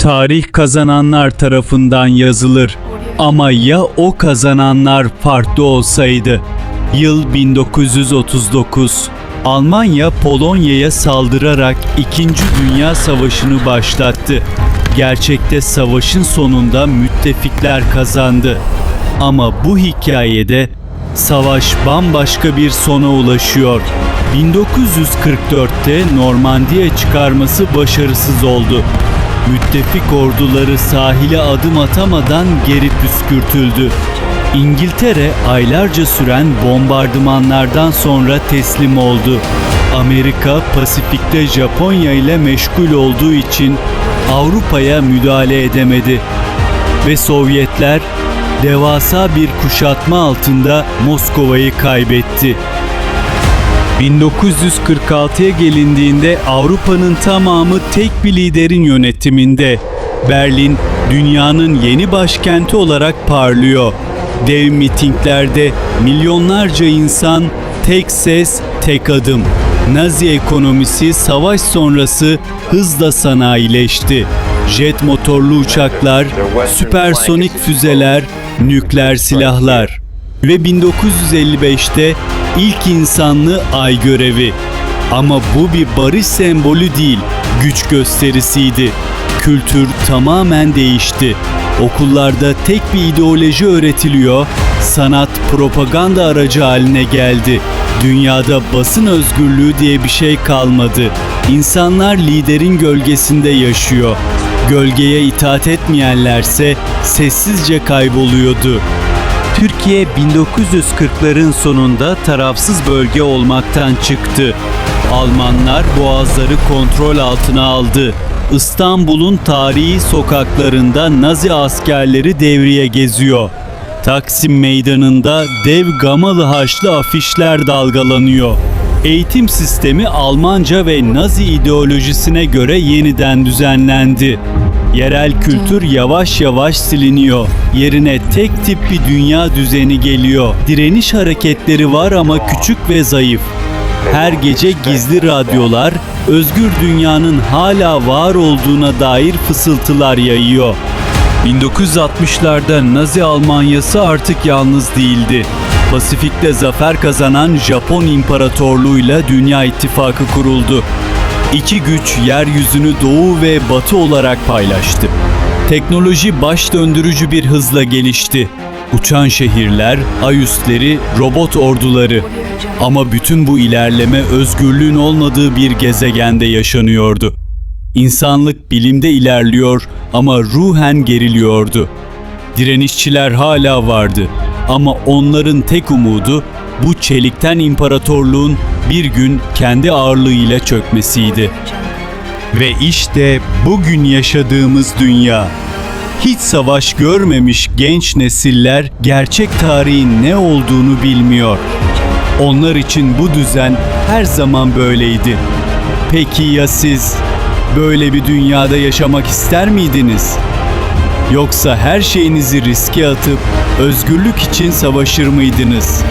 Tarih kazananlar tarafından yazılır. Ama ya o kazananlar farklı olsaydı? Yıl 1939. Almanya Polonya'ya saldırarak 2. Dünya Savaşı'nı başlattı. Gerçekte savaşın sonunda müttefikler kazandı. Ama bu hikayede savaş bambaşka bir sona ulaşıyor. 1944'te Normandiya çıkarması başarısız oldu. Müttefik orduları sahile adım atamadan geri püskürtüldü. İngiltere aylarca süren bombardımanlardan sonra teslim oldu. Amerika Pasifik'te Japonya ile meşgul olduğu için Avrupa'ya müdahale edemedi ve Sovyetler devasa bir kuşatma altında Moskova'yı kaybetti. 1946'ya gelindiğinde Avrupa'nın tamamı tek bir liderin yönetiminde. Berlin dünyanın yeni başkenti olarak parlıyor. Dev mitinglerde milyonlarca insan tek ses, tek adım. Nazi ekonomisi savaş sonrası hızla sanayileşti. Jet motorlu uçaklar, süpersonik füzeler, nükleer silahlar ve 1955'te ilk insanlı ay görevi. Ama bu bir barış sembolü değil, güç gösterisiydi. Kültür tamamen değişti. Okullarda tek bir ideoloji öğretiliyor, sanat propaganda aracı haline geldi. Dünyada basın özgürlüğü diye bir şey kalmadı. İnsanlar liderin gölgesinde yaşıyor. Gölgeye itaat etmeyenlerse sessizce kayboluyordu. Türkiye 1940'ların sonunda tarafsız bölge olmaktan çıktı. Almanlar boğazları kontrol altına aldı. İstanbul'un tarihi sokaklarında Nazi askerleri devriye geziyor. Taksim Meydanı'nda dev gamalı haçlı afişler dalgalanıyor. Eğitim sistemi Almanca ve Nazi ideolojisine göre yeniden düzenlendi. Yerel kültür yavaş yavaş siliniyor. Yerine tek tip bir dünya düzeni geliyor. Direniş hareketleri var ama küçük ve zayıf. Her gece gizli radyolar özgür dünyanın hala var olduğuna dair fısıltılar yayıyor. 1960'larda Nazi Almanyası artık yalnız değildi. Pasifik'te zafer kazanan Japon İmparatorluğu'yla Dünya İttifakı kuruldu. İki güç yeryüzünü doğu ve batı olarak paylaştı. Teknoloji baş döndürücü bir hızla gelişti. Uçan şehirler, ay üstleri, robot orduları. Ama bütün bu ilerleme özgürlüğün olmadığı bir gezegende yaşanıyordu. İnsanlık bilimde ilerliyor ama ruhen geriliyordu. Direnişçiler hala vardı ama onların tek umudu bu çelikten imparatorluğun bir gün kendi ağırlığıyla çökmesiydi. Ve işte bugün yaşadığımız dünya. Hiç savaş görmemiş genç nesiller gerçek tarihin ne olduğunu bilmiyor. Onlar için bu düzen her zaman böyleydi. Peki ya siz böyle bir dünyada yaşamak ister miydiniz? Yoksa her şeyinizi riske atıp özgürlük için savaşır mıydınız?